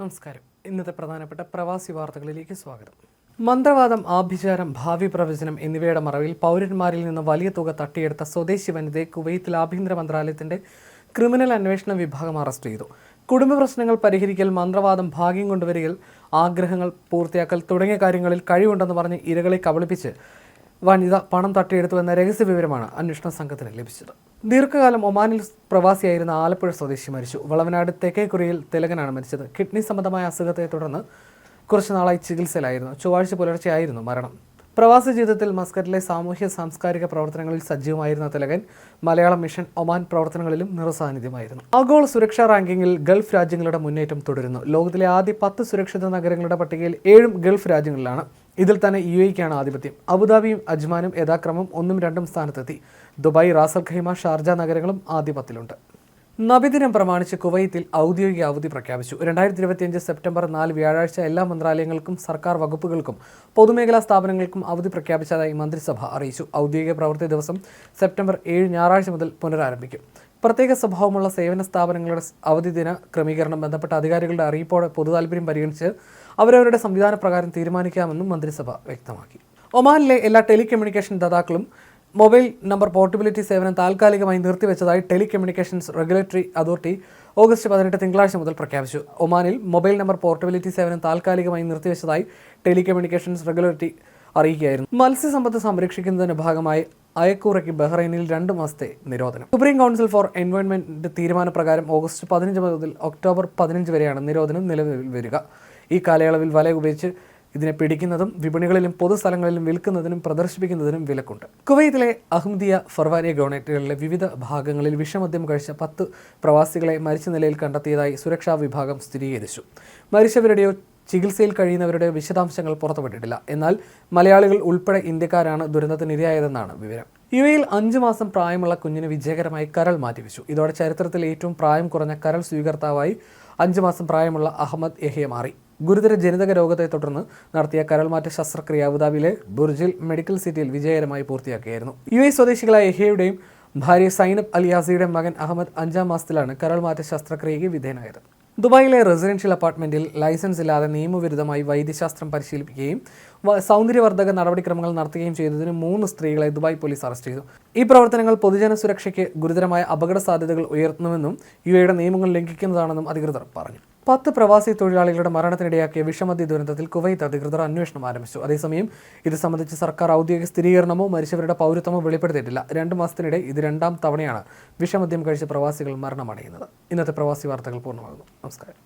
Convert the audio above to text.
നമസ്കാരം. ഇന്നത്തെ പ്രധാനപ്പെട്ട പ്രവാസി വാർത്തകളിലേക്ക് സ്വാഗതം. മന്ത്രവാദം ആഭിചാരം ഭാവി പ്രവചനം എന്നിവയുടെ മറവിൽ പൗരന്മാരിൽ നിന്ന് വലിയ തുക തട്ടിയെടുത്ത സ്വദേശി വനിതയെ കുവൈത്തിൽ ആഭ്യന്തര മന്ത്രാലയത്തിന്റെ ക്രിമിനൽ അന്വേഷണ വിഭാഗം അറസ്റ്റ് ചെയ്തു. കുടുംബ പ്രശ്നങ്ങൾ പരിഹരിക്കൽ മന്ത്രവാദം ഭാഗ്യം കൊണ്ടുവരികൽ ആഗ്രഹങ്ങൾ പൂർത്തിയാക്കൽ തുടങ്ങിയ കാര്യങ്ങളിൽ കഴിവുണ്ടെന്ന് പറഞ്ഞ് ഇരകളെ കബളിപ്പിച്ച് വനിത പണം തട്ടിയെടുത്തുവെന്ന രഹസ്യ വിവരമാണ് അന്വേഷണ സംഘത്തിന് ലഭിച്ചത്. ദീർഘകാലം ഒമാനിൽ പ്രവാസിയായിരുന്ന ആലപ്പുഴ സ്വദേശി മരിച്ചു. വളവനാട് തെക്കേക്കുറിയിൽ തിലകനാണ് മരിച്ചത്. കിഡ്നി സംബന്ധമായ അസുഖത്തെ തുടർന്ന് കുറച്ചു നാളായി ചികിത്സയിലായിരുന്നു. ചൊവ്വാഴ്ച പുലർച്ചെയായിരുന്നു മരണം. പ്രവാസി ജീവിതത്തിൽ മസ്കറ്റിലെ സാമൂഹ്യ സാംസ്കാരിക പ്രവർത്തനങ്ങളിൽ സജീവമായിരുന്ന തിലകൻ മലയാളം മിഷൻ ഒമാൻ പ്രവർത്തനങ്ങളിലും നിറസാന്നിധ്യമായിരുന്നു. ആഗോള സുരക്ഷാ റാങ്കിങ്ങിൽ ഗൾഫ് രാജ്യങ്ങളുടെ മുന്നേറ്റം തുടരുന്നു. ലോകത്തിലെ ആദ്യ പത്ത് സുരക്ഷിത നഗരങ്ങളുടെ പട്ടികയിൽ ഏഴും ഗൾഫ് രാജ്യങ്ങളിലാണ് ഇതിൽ തന്നെ യു എക്കാണ് ആധിപത്യം. അബുദാബിയും അജ്മാനും യഥാക്രമം ഒന്നും രണ്ടും സ്ഥാനത്തെത്തി. ദുബായ് റാസൽ ഖൈമ ഷാർജ നഗരങ്ങളും ആധിപത്യത്തിലുണ്ട്. നബിദിനം പ്രമാണിച്ച് കുവൈത്തിൽ ഔദ്യോഗിക അവധി പ്രഖ്യാപിച്ചു. രണ്ടായിരത്തി ഇരുപത്തിയഞ്ച് സെപ്റ്റംബർ നാല് വ്യാഴാഴ്ച എല്ലാ മന്ത്രാലയങ്ങൾക്കും സർക്കാർ വകുപ്പുകൾക്കും പൊതുമേഖലാ സ്ഥാപനങ്ങൾക്കും അവധി പ്രഖ്യാപിച്ചതായി മന്ത്രിസഭ അറിയിച്ചു. ഔദ്യോഗിക പ്രവൃത്തി ദിവസം സെപ്റ്റംബർ ഏഴ് ഞായറാഴ്ച മുതൽ പുനരാരംഭിക്കും. പ്രത്യേക സ്വഭാവമുള്ള സേവന സ്ഥാപനങ്ങളുടെ അവധി ദിന ക്രമീകരണം ബന്ധപ്പെട്ട അധികാരികളുടെ അറിയിപ്പോടെ പൊതുതാൽപര്യം പരിഗണിച്ച് അവരവരുടെ സംവിധാന പ്രകാരം തീരുമാനിക്കാമെന്നും മന്ത്രിസഭ വ്യക്തമാക്കി. ഒമാനിലെ എല്ലാ ടെലികമ്മ്യൂണിക്കേഷൻ ദാതാക്കളും മൊബൈൽ നമ്പർ പോർട്ടബിലിറ്റി സേവനം താൽക്കാലികമായി നിർത്തിവെച്ചതായി ടെലികമ്മ്യൂണിക്കേഷൻസ് റെഗുലേറ്ററി അതോറിറ്റി ഓഗസ്റ്റ് പതിനെട്ട് തിങ്കളാഴ്ച മുതൽ പ്രഖ്യാപിച്ചു. ഒമാനിൽ മൊബൈൽ നമ്പർ പോർട്ടബിലിറ്റി സേവനം താൽക്കാലികമായി നിർത്തിവെച്ചതായി ടെലികമ്മ്യൂണിക്കേഷൻസ് റെഗുലേറ്ററി അറിയിക്കുകയായിരുന്നു. മത്സ്യസമ്പത്ത് സംരക്ഷിക്കുന്നതിന്റെ ഭാഗമായി അയക്കൂറയ്ക്ക് ബഹ്റൈനിൽ രണ്ട് മാസത്തെ നിരോധനം. സുപ്രീം കൗൺസിൽ ഫോർ എൻവയോൺമെന്റ് തീരുമാനപ്രകാരം ഓഗസ്റ്റ് പതിനഞ്ച് മുതൽ ഒക്ടോബർ പതിനഞ്ച് വരെയാണ് നിരോധനം നിലവിൽ വരിക. ഈ കാലയളവിൽ വല ഉപയോഗിച്ച് ഇതിനെ പിടിക്കുന്നതും വിപണികളിലും പൊതുസ്ഥലങ്ങളിലും വിൽക്കുന്നതിനും പ്രദർശിപ്പിക്കുന്നതിനും വിലക്കുണ്ട്. കുവൈത്തിലെ അഹമ്മദിയ ഫർവാനിയ ഗവൺമെന്റുകളിലെ വിവിധ ഭാഗങ്ങളിൽ വിഷമദ്യം കഴിച്ച പത്ത് പ്രവാസികളെ മരിച്ച നിലയിൽ കണ്ടെത്തിയതായി സുരക്ഷാ വിഭാഗം സ്ഥിരീകരിച്ചു. മരിച്ചവരുടെയോ ചികിത്സയിൽ കഴിയുന്നവരുടെ വിശദാംശങ്ങൾ പുറത്തുവിട്ടിട്ടില്ല. എന്നാൽ മലയാളികൾ ഉൾപ്പെടെ ഇന്ത്യക്കാരാണ് ദുരന്തത്തിനിരയായതെന്നാണ് വിവരം. യു എയിൽ അഞ്ചു മാസം പ്രായമുള്ള കുഞ്ഞിന് വിജയകരമായി കരൾ മാറ്റിവെച്ചു. ഇതോടെ ചരിത്രത്തിൽ ഏറ്റവും പ്രായം കുറഞ്ഞ കരൾ സ്വീകർത്താവായി അഞ്ചു മാസം പ്രായമുള്ള അഹമ്മദ് യഹിയ മാറി. ഗുരുതര ജനിതക രോഗത്തെ തുടർന്ന് നടത്തിയ കരൾമാറ്റ ശസ്ത്രക്രിയ അബുദാബിയിലെ ബുർജിൽ മെഡിക്കൽ സിറ്റിയിൽ വിജയകരമായി പൂർത്തിയാക്കിയായിരുന്നു. യു എ സ്വദേശികളായ യഹ്യയുടെയും ഭാര്യ സൈനബ് അലിയാസിയുടെ മകൻ അഹമ്മദ് അഞ്ചാം മാസത്തിലാണ് കരൾമാറ്റ ശസ്ത്രക്രിയയ്ക്ക് വിധേയനായത്. ദുബായിലെ റെസിഡൻഷ്യൽ അപ്പാർട്ട്മെന്റിൽ ലൈസൻസ് ഇല്ലാതെ നിയമവിരുദ്ധമായി വൈദ്യശാസ്ത്രം പരിശീലിപ്പിക്കുകയും സൗന്ദര്യവർദ്ധക നടപടിക്രമങ്ങൾ നടത്തുകയും ചെയ്തതിന് മൂന്ന് സ്ത്രീകളെ ദുബായ് പോലീസ് അറസ്റ്റ് ചെയ്തു. ഈ പ്രവർത്തനങ്ങൾ പൊതുജന സുരക്ഷയ്ക്ക് ഗുരുതരമായ അപകട സാധ്യതകൾ ഉയർത്തുന്നുവെന്നും യു എയുടെ നിയമങ്ങൾ ലംഘിക്കുന്നതാണെന്നും അധികൃതർ പറഞ്ഞു. പത്ത് പ്രവാസി തൊഴിലാളികളുടെ മരണത്തിനിടയാക്കിയ വിഷമതി ദുരന്തത്തിൽ കുവൈത്ത് അധികൃതർ അന്വേഷണം ആരംഭിച്ചു. അതേസമയം ഇത് സംബന്ധിച്ച് സർക്കാർ ഔദ്യോഗിക സ്ഥിരീകരണമോ മരിച്ചവരുടെ പൗരത്വമോ വെളിപ്പെടുത്തിയിട്ടില്ല. രണ്ട് മാസത്തിനിടെ ഇത് രണ്ടാം തവണയാണ് വിഷമദ്യം കഴിച്ച പ്രവാസികൾ മരണമടയുന്നത്. ഇന്നത്തെ പ്രവാസി വാർത്തകൾ പൂർണമാകുന്നു. നമസ്കാരം.